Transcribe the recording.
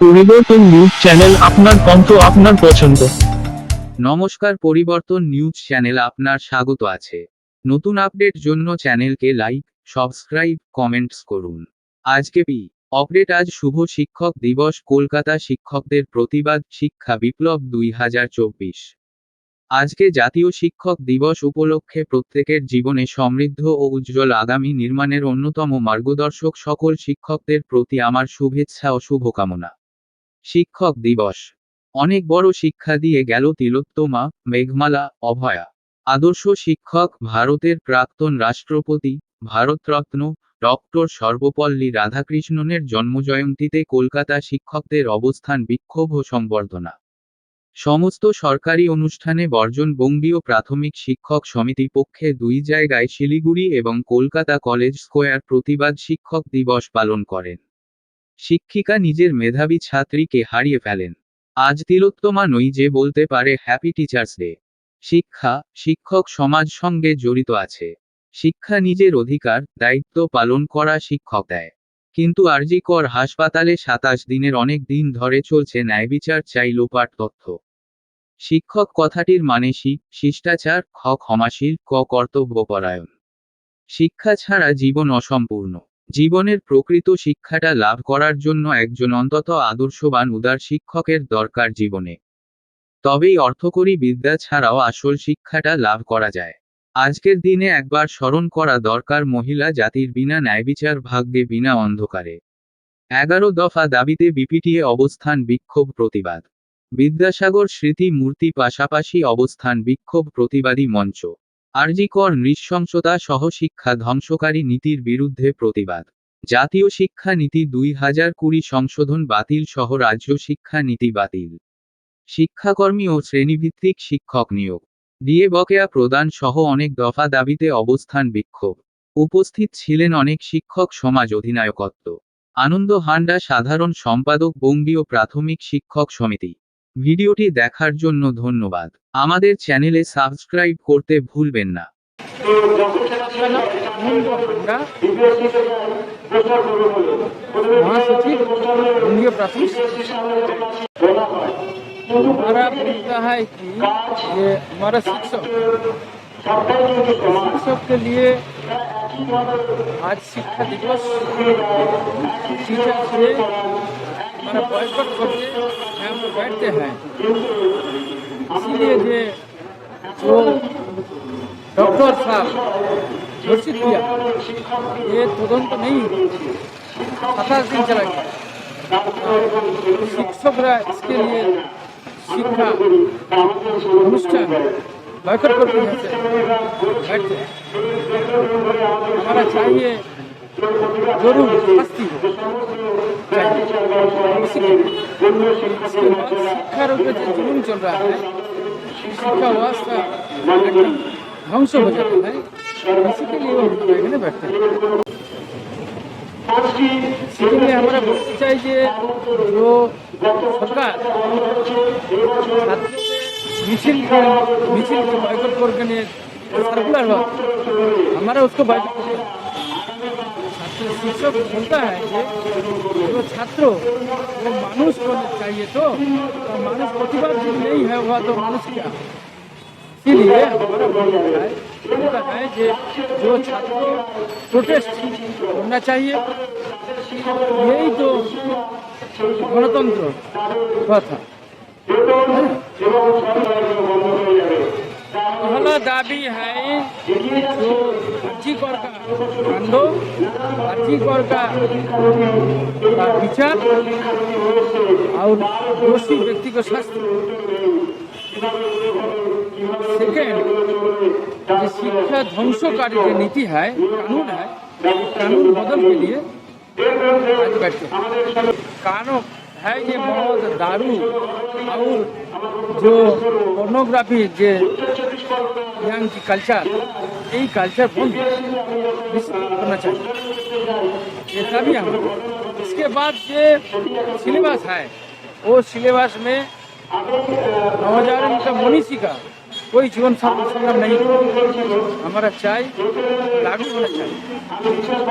পরিবর্তন news channel আপনার কণ্ঠ, আপনার পছন্দ। নমস্কার, পরিবর্তন নিউজ চ্যানেল আপনার স্বাগত আছে। নতুন আপডেট জন্য চ্যানেলকে লাইক, সাবস্ক্রাইব, কমেন্টস করুন। আজকে পি অপডেট আজ শুভ শিক্ষক দিবস, কলকাতা শিক্ষকদের প্রতিবাদ, শিক্ষা বিপ্লব দুই হাজার চব্বিশ। আজকে জাতীয় শিক্ষক দিবস উপলক্ষে প্রত্যেকের জীবনে সমৃদ্ধ ও উজ্জ্বল আগামী নির্মাণের অন্যতম মার্গদর্শক সকল শিক্ষকদের প্রতি আমার শুভেচ্ছা ও শুভকামনা। শিক্ষক দিবস। অনেক বড় শিক্ষা দিয়ে গেল তিলোত্তমা, মেঘমালা, অভয়া। আদর্শ শিক্ষক ভারতের প্রাক্তন রাষ্ট্রপতি, ভারতরত্ন, ডক্টর সর্বপল্লী রাধাকৃষ্ণনের জন্মজয়ন্তীতে কলকাতা শিক্ষকদের অবস্থান বিক্ষোভ ও সংবর্ধনা। সমস্ত সরকারি অনুষ্ঠানে বর্জন বঙ্গীয় প্রাথমিক শিক্ষক সমিতি পক্ষে দুই জায়গায় শিলিগুড়ি এবং কলকাতা কলেজ স্কোয়ার প্রতিবাদ শিক্ষক দিবস পালন করেন। শিক্ষিকা নিজের মেধাবী ছাত্রীকে হারিয়ে ফেলেন। আজ তিলোত্তমা নই যে বলতে পারে হ্যাপি টিচার্স ডে শিক্ষা, শিক্ষক সমাজ সঙ্গে জড়িত আছে। শিক্ষা নিজের অধিকার, দায়িত্ব পালন করা শিক্ষক দেয়। কিন্তু আরজিকর হাসপাতালে সাতাশ দিনের অনেক দিন ধরে চলছে ন্যায়বিচার চাই লোপাট তথ্য। শিক্ষক কথাটির মানে শি, শিষ্টাচার, খ ক্ষমাশীল, ক কর্তব্যপরায়ণ। শিক্ষা ছাড়া জীবন অসম্পূর্ণ। জীবনের প্রকৃত শিক্ষাটা লাভ করার জন্য একজন অন্তত আদর্শবান, উদার শিক্ষকের দরকার জীবনে। তবেই অর্থকরী বিদ্যা ছাড়াও আসল শিক্ষাটা লাভ করা যায়। আজকের দিনে একবার স্মরণ করা দরকার মহিলা জাতির বিনা ন্যায়বিচার ভাগ্যে বিনা অন্ধকারে। এগারো দফা দাবিতে বিপিটিএ অবস্থান বিক্ষোভ প্রতিবাদ। বিদ্যাসাগর স্মৃতি মূর্তি পাশাপাশি অবস্থান বিক্ষোভ প্রতিবাদী মঞ্চ। আরজিকর নৃশংসতা সহ শিক্ষা ধ্বংসকারী নীতির বিরুদ্ধে প্রতিবাদ। জাতীয় শিক্ষা নীতি দুই হাজার কুড়ি সংশোধন বাতিল সহ রাজ্য শিক্ষা নীতি বাতিল। শিক্ষাকর্মী ও শ্রেণীভিত্তিক শিক্ষক নিয়োগ। ডিএ বকেয়া প্রদান সহ অনেক দফা দাবিতে অবস্থান বিক্ষোভ। উপস্থিত ছিলেন অনেক শিক্ষক সমাজ অধিনায়কত্ব। আনন্দ হান্ডা সাধারণ সম্পাদক বঙ্গীয় প্রাথমিক শিক্ষক সমিতি। ভিডিওটি দেখার জন্য ধন্যবাদ আমাদের চ্যানেলে সাবস্ক্রাইব করতে ভুলবেন না महासचिव बंगीय प्राथमिक हमारा बोलता है कि ये हमारा शिक्षक शिक्षक के लिए आज शिक्षा दिवस टीचर से हमारा बॉयकट करके यहाँ पर बैठते हैं। इसीलिए जो तो डॉक्टर साहब घोषित किया, ये तुरंत नहीं सताईस दिन चला गया। शिक्षकरा इसके लिए शिक्षा अनुष्ठान बैकट करके बैठते हमारा चाहिए ज़रूर हस्ती चाहिए। इसीलिए इसके बाद शिक्षा रूप जो जुलूम चल रहा है शिक्षा व्यवस्था एकदम ध्वंस हो जाता है इसी के लिए वो बैठने बैठते हैं সেখানে আমরা বলতে চাই যে जो সরকার ছাত্রদের মিছিল মিছিল को বয়কট करके ने सर्कुलर हुआ हमारा उसको बॉयकट करना है। छात्र शिक्षक बोलता है कि जो छात्र वो मानुष होना चाहिए तो और मानुष प्रतिभा जो नहीं है हुआ तो मानुष क्या इसीलिए हमारा बोलना है बोलता है कि जो छात्र प्रोटेस्ट होना चाहिए यही तो गणतंत्र हुआ था पहला दाबी है जो अर्जी कर का कांड अर्जी कर का का विचार और दोषी व्यक्ति को शास्त्र सेकेंड जो शिक्षा ध्वंसकारी जो नीति है कानून है कानून बदल के लिए आज बैठते हैं कानून है ये मौत दारू और जो पोर्नोग्राफी जो यंग की कल्चर यही कल्चर बहुत करना चाहिए। तभी हम। इसके बाद ये सिलेबस है। वो सिलेबस में नवजागरण का मनीषी का कोई जीवन संग्राम नहीं। हमारा चाय लागू होना चाहिए।